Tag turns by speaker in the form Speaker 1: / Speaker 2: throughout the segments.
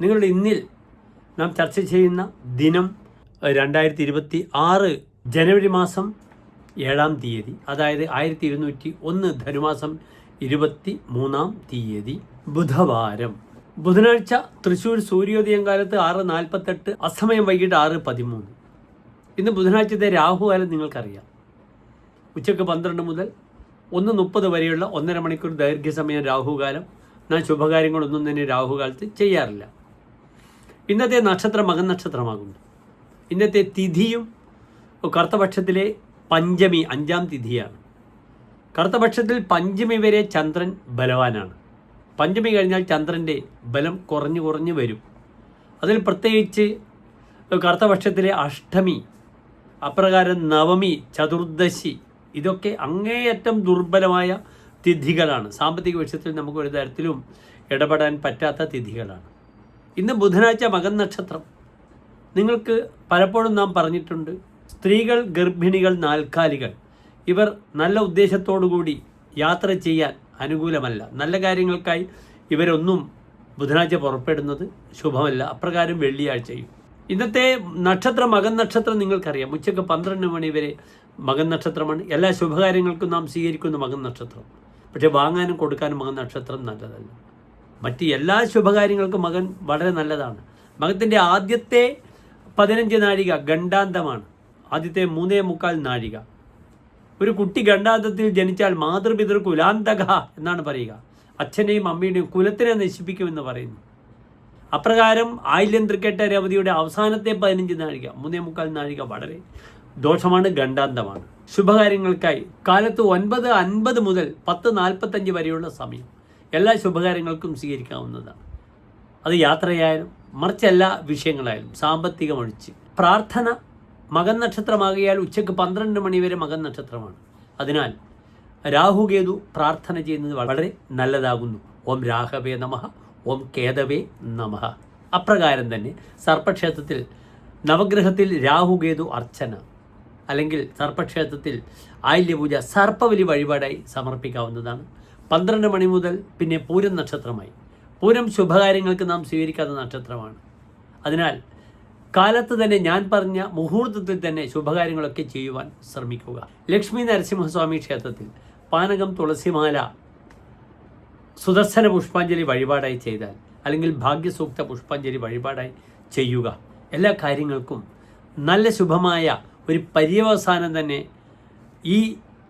Speaker 1: നിങ്ങളുടെ ഇന്നിൽ നാം ചർച്ച ചെയ്യുന്ന ദിനം രണ്ടായിരത്തി ഇരുപത്തി ആറ് ജനുവരി മാസം ഏഴാം തീയതി അതായത് ആയിരത്തി ഇരുന്നൂറ്റി ഒന്ന് ധനുമാസം ഇരുപത്തി മൂന്നാം തീയതി ബുധവാരം. ബുധനാഴ്ച തൃശ്ശൂർ സൂര്യോദയം കാലത്ത് ആറ് നാൽപ്പത്തെട്ട് അസമയം വൈകിട്ട് ആറ് പതിമൂന്ന്. ഇന്ന് ബുധനാഴ്ചത്തെ രാഹുകാലം നിങ്ങൾക്കറിയാം. ഉച്ചയ്ക്ക് പന്ത്രണ്ട് മുതൽ ഒന്ന് മുപ്പത് വരെയുള്ള ഒന്നര മണിക്കൂർ ദൈർഘ്യസമയം രാഹുകാലം. നാം ശുഭകാര്യങ്ങളൊന്നും തന്നെ രാഹുകാലത്ത് ചെയ്യാറില്ല. ഇന്നത്തെ നക്ഷത്രം മകൻ നക്ഷത്രമാകുന്നു. ഇന്നത്തെ തിഥിയും കറുത്തപക്ഷത്തിലെ പഞ്ചമി അഞ്ചാം തിഥിയാണ്. കറുത്തപക്ഷത്തിൽ പഞ്ചമി വരെ ചന്ദ്രൻ ബലവാനാണ്. പഞ്ചമി കഴിഞ്ഞാൽ ചന്ദ്രന്റെ ബലം കുറഞ്ഞു കുറഞ്ഞു വരും. അതിൽ പ്രത്യേകിച്ച് കറുത്തപക്ഷത്തിലെ അഷ്ടമി അപ്രകാരം നവമി ചതുർദശി ഇതൊക്കെ അങ്ങേയറ്റം ദുർബലമായ തിഥികളാണ്. സാമ്പത്തിക വിഷയത്തിൽ നമുക്ക് ഒരു തരത്തിലും ഇടപെടാൻ പറ്റാത്ത തിഥികളാണ്. ഇന്ന് ബുധനാഴ്ച മകൻ നക്ഷത്രം നിങ്ങൾക്ക് പലപ്പോഴും നാം പറഞ്ഞിട്ടുണ്ട് സ്ത്രീകൾ ഗർഭിണികൾ നാൽക്കാലികൾ. ഇവർ നല്ല ഉദ്ദേശത്തോടുകൂടി യാത്ര ചെയ്യാൻ അനുകൂലമല്ല. നല്ല കാര്യങ്ങൾക്കായി ഇവരൊന്നും ബുധനാഴ്ച പുറപ്പെടുന്നത് ശുഭമല്ല. അപ്രകാരം വെള്ളിയാഴ്ചയും. ഇന്നത്തെ നക്ഷത്രം മകൻ നക്ഷത്രം നിങ്ങൾക്കറിയാം. ഉച്ചയ്ക്ക് പന്ത്രണ്ട് മണി വരെ മകൻ നക്ഷത്രമാണ് എല്ലാ ശുഭകാര്യങ്ങൾക്കും നാം സ്വീകരിക്കുന്ന മകൻ നക്ഷത്രം പക്ഷേ വാങ്ങാനും കൊടുക്കാനും മകൻ നക്ഷത്രം നല്ലതല്ല. മറ്റ് എല്ലാ ശുഭകാര്യങ്ങൾക്കും മകൻ വളരെ നല്ലതാണ്. മകത്തിന്റെ ആദ്യത്തെ പതിനഞ്ച് നാഴിക ഗണ്ടാന്തമാണ് ആദ്യത്തെ മൂന്നേ മുക്കാൽ നാഴിക. ഒരു കുട്ടി ഗണ്ടാന്തത്തിൽ ജനിച്ചാൽ മാതൃപിതൃ കുലാന്തക എന്നാണ് പറയുക. അച്ഛനെയും അമ്മയുടെയും കുലത്തിനെ നശിപ്പിക്കുമെന്ന് പറയുന്നു. അപ്രകാരം ആയില്യം തൃക്കേട്ട രവതിയുടെ അവസാനത്തെ പതിനഞ്ച് നാഴിക മൂന്നേ മുക്കാൽ നാഴിക വളരെ ദോഷമാണ് ഗണ്ടാന്തമാണ് ശുഭകാര്യങ്ങൾക്കായി കാലത്ത് ഒൻപത് അൻപത് മുതൽ പത്ത് നാൽപ്പത്തഞ്ച് വരെയുള്ള സമയം. എല്ലാ ശുഭകാര്യങ്ങൾക്കും സ്വീകരിക്കാവുന്നതാണ്. അത് യാത്രയായാലും മറിച്ച് എല്ലാ വിഷയങ്ങളായാലും സാമ്പത്തികമൊഴിച്ച്. പ്രാർത്ഥന മകൻ നക്ഷത്രമാകിയാൽ ഉച്ചയ്ക്ക് പന്ത്രണ്ട് മണിവരെ മകൻ നക്ഷത്രമാണ്. അതിനാൽ രാഹുകേതു പ്രാർത്ഥന ചെയ്യുന്നത് വളരെ നല്ലതാകുന്നു. ഓം രാഘവേ നമഃ ഓം കേതവേ നമഃ. അപ്രകാരം തന്നെ സർപ്പക്ഷേത്രത്തിൽ നവഗ്രഹത്തിൽ രാഹുകേതു അർച്ചന അല്ലെങ്കിൽ സർപ്പക്ഷേത്രത്തിൽ ആയില്യപൂജ സർപ്പവലി വഴിപാടായി സമർപ്പിക്കാവുന്നതാണ്. പന്ത്രണ്ട് മണി മുതൽ പിന്നെ പൂരം നക്ഷത്രമായി. പൂരം ശുഭകാര്യങ്ങൾക്ക് നാം സ്വീകരിക്കാത്ത നക്ഷത്രമാണ്. അതിനാൽ കാലത്ത് തന്നെ ഞാൻ പറഞ്ഞ മുഹൂർത്തത്തിൽ തന്നെ ശുഭകാര്യങ്ങളൊക്കെ ചെയ്യുവാൻ ശ്രമിക്കുക. ലക്ഷ്മി നരസിംഹസ്വാമി ക്ഷേത്രത്തിൽ പാനകം തുളസിമാല സുദർശന പുഷ്പാഞ്ജലി വഴിപാടായി ചെയ്താൽ അല്ലെങ്കിൽ ഭാഗ്യസൂക്ത പുഷ്പാഞ്ജലി വഴിപാടായി ചെയ്യുക. എല്ലാ കാര്യങ്ങൾക്കും നല്ല ശുഭമായ ഒരു പര്യവസാനം തന്നെ ഈ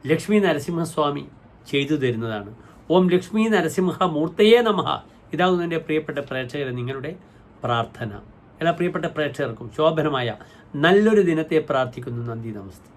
Speaker 1: ലക്ഷ്മി നരസിംഹസ്വാമി ചെയ്തു തരുന്നതാണ്. ഓം ലക്ഷ്മി നരസിംഹ മൂർത്തയേ നമഹ ഇതാകുന്നു എന്റെ പ്രിയപ്പെട്ട പ്രേക്ഷകരെ നിങ്ങളുടെ പ്രാർത്ഥന. എല്ലാ പ്രിയപ്പെട്ട പ്രേക്ഷകർക്കും ശോഭനമായ നല്ലൊരു ദിനത്തെ പ്രാർത്ഥിക്കുന്നു. നന്ദി നമസ്തേ.